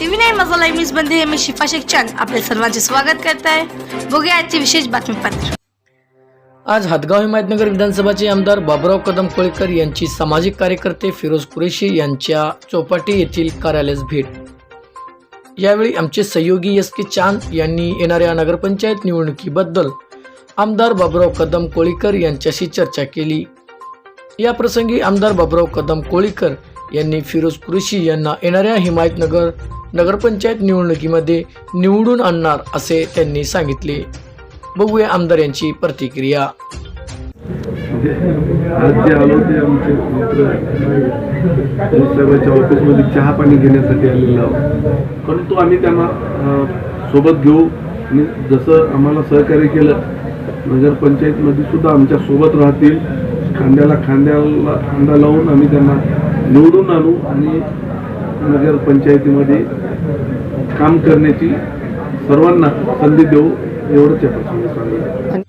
TV नाही मसाला इमेजमध्ये मी शिफा शेख चांद आपल्या सर्वांचे स्वागत करत आहे बघूया आजची विशेष बातमीपत्र. आज हदगाव हिमायतनगर विधानसभाचे आमदार बाबराव कदम कोळीकर यांची सामाजिक कार्यकर्ते फिरोज कुरेशी यांच्या चौपाटी येथील कार्यालयास भेट. यावेळी आमचे सहयोगी एस के चांद यांनी येणाऱ्या नगरपंचायत निवडणुकीबद्दल आमदार बाबुराव कदम कोळीकर यांच्याशी चर्चा केली. या प्रसंगी आमदार बाबुराव कदम कोळीकर यांनी फिरोज कुरेशी यांना येणाऱ्या हिमायतनगर नगरपंचायत निवडणुकीमध्ये निवडून आणणार असे त्यांनी सांगितले. बघूया आमदार यांची प्रतिक्रिया. आज जे आलो ते आमचे मित्र साहेबांच्या ऑफिसमध्ये चहा पाणी घेण्यासाठी आलेलो आहोत. परंतु आम्ही त्यांना सोबत घेऊ. आणि जसं आम्हाला सहकार्य केलं नगरपंचायतमध्ये सुद्धा आमच्यासोबत राहतील. खांद्याला खांद्याला खांदा लावून आम्ही त्यांना निवडून आणू आणि नगरपंचायतीमध्ये काम करण्याची सर्वांना संधी देऊ एवढंच या प्रसंगी सांगितलं